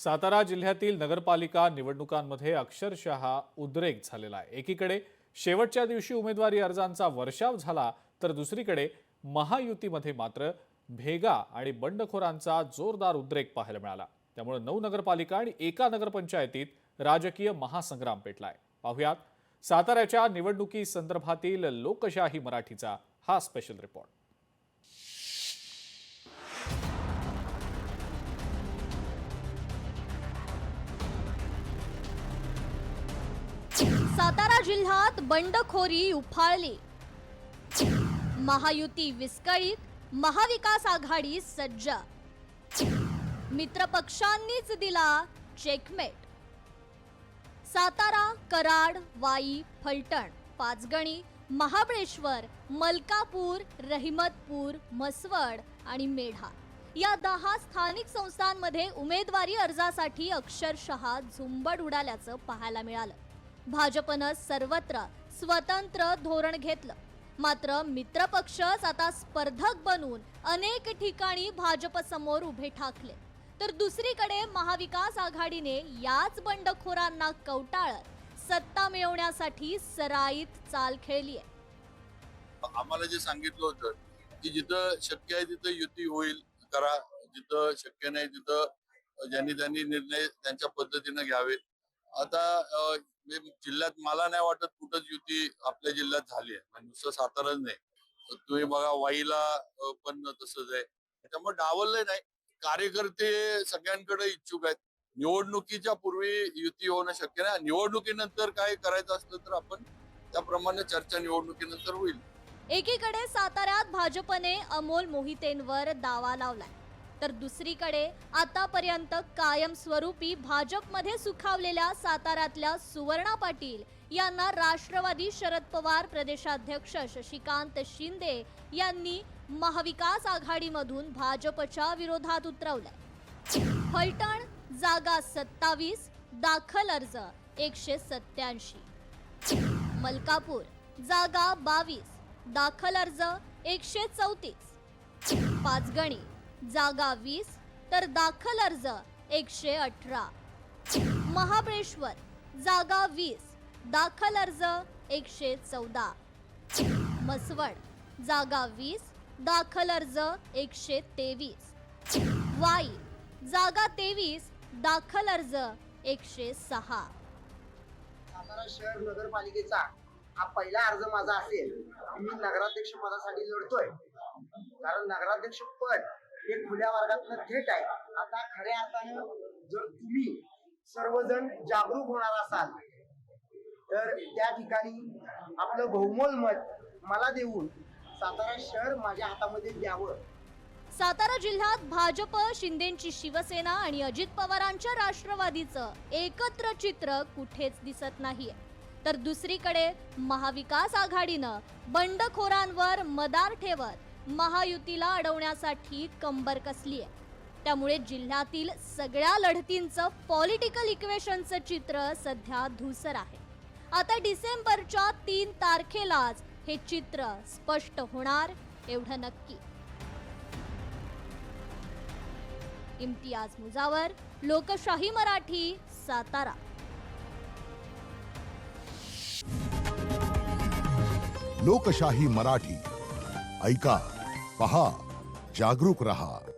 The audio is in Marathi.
सातारा जिल्ह्यातील नगरपालिका निवडणुकांमध्ये अक्षरशः उद्रेक झालेला आहे. एकीकडे शेवटच्या दिवशी उमेदवारी अर्जांचा वर्षाव झाला तर दुसरीकडे महायुतीमध्ये मात्र भेगा आणि बंडखोरांचा जोरदार उद्रेक पाहायला मिळाला. त्यामुळे नऊ नगरपालिका आणि एका नगरपंचायतीत राजकीय महासंग्राम पेटलाय. पाहुयात साताऱ्याच्या निवडणुकी संदर्भातील लोकशाही मराठीचा हा स्पेशल रिपोर्ट सातारा जिल्ह्यात बंडखोरी उफाळली. महायुती विस्कळीत महाविकास आघाडी सज्ज. मित्रपक्षांनीच दिला चेकमेट सातारा कराड वाई फलटण पाचगणी महाबळेश्वर मलकापूर रहिमतपूर म्हसवड आणि मेढा या दहा स्थानिक संस्थांमध्ये उमेदवारी अर्जासाठी अक्षरशः झुंबड उडाल्याचं पाहायला मिळालं. भाजपनं सर्वत्र स्वतंत्र धोरण घेतलं. मात्र मित्रपक्षच आता स्पर्धक बनून अनेक ठिकाणी भाजप समोर उभे ठाकले. तर दुसरीकडे महाविकास आघाडीने याच बंडखोरांना कवटाळत सत्ता मिळवण्यासाठी सराईत चाल खेळली आहे. आम्हाला जे सांगितलं होतं की जिथं शक्य आहे तिथं युती होईल करा. जिथं शक्य नाही तिथं ज्यांनी त्यांनी निर्णय त्यांच्या पद्धतीनं घ्यावे. आता अं, जिल्ह्यात मला नाही वाटत कुठंच युती आपल्या जिल्ह्यात झाली आहे. म्हणजे नुसतं साताराच नाही. तुम्ही बघा वाईला पण तसंच आहे. त्यामुळे डावललंय नाही. कार्यकर्ते सगळ्यांकडे इच्छुक आहेत. निवडणुकीच्या पूर्वी युती होणं शक्य नाही. निवडणुकीनंतर काय करायचं असलं तर आपण त्याप्रमाणे चर्चा निवडणुकीनंतर होईल. एकीकडे साताऱ्यात भाजपने अमोल मोहितेंवर दावा लावलाय. तर दुसरीकडे आतापर्यंत कायमस्वरूपी भाजपमध्ये सुखावलेल्या साताऱ्यातल्या सुवर्णा पाटील यांना राष्ट्रवादी शरद पवार प्रदेशाध्यक्ष शशिकांत शिंदे यांनी महाविकास आघाडीमधून भाजपच्या विरोधात उतरवलंय. फलटण जागा सत्तावीस दाखल अर्ज एकशे सत्याऐंशी मलकापूर जागा बावीस दाखल अर्ज एकशे चौतीस. पाचगणी जागा वीस तर दाखल अर्ज एकशे अठरा. महाबळेश्वर जागा वीस दाखल अर्ज एकशे चौदा. मसवड जागा वीस दाखल अर्ज एकशे तेवीस. वाई जागा तेवीस दाखल अर्ज एकशे सहा. सातारा शहर नगरपालिकेचा हा पहिला अर्ज माझा असेल. मी नगराध्यक्ष पदासाठी लढतोय. कारण नगराध्यक्ष पद हे खुल्या वर्गातलं थेट आहे. आता खऱ्या अर्थानं जर तुम्ही सर्वजण जागरूक होणार असाल तर त्या ठिकाणी आपलं बहुमोल मत मला देऊन सातारा शहर माझ्या हातामध्ये द्यावं. सातारा जिल्ह्यात भाजप शिंदेची शिवसेना आणि अजित पवारांच्या राष्ट्रवादीचं एकत्र चित्र कुठेच दिसत नाहीये. तर दुसरीकडे महाविकास आघाडीनं बंडखोरांवर मदार ठेवत महायुतीला अडवण्यासाठी कंबर कसली आहे? त्यामुळे जिल्ह्यातील सगळ्या लढतींचं पॉलिटिकल इक्वेशनचं चित्र सध्या धुसर आहे. आता डिसेंबरच्या तीन तारखेलाच हे चित्र स्पष्ट होणार एवढं नक्की. इम्तियाज मुजावर लोकशाही मराठी सातारा. लोकशाही मराठी ऐका. पहा जागरूक रहा.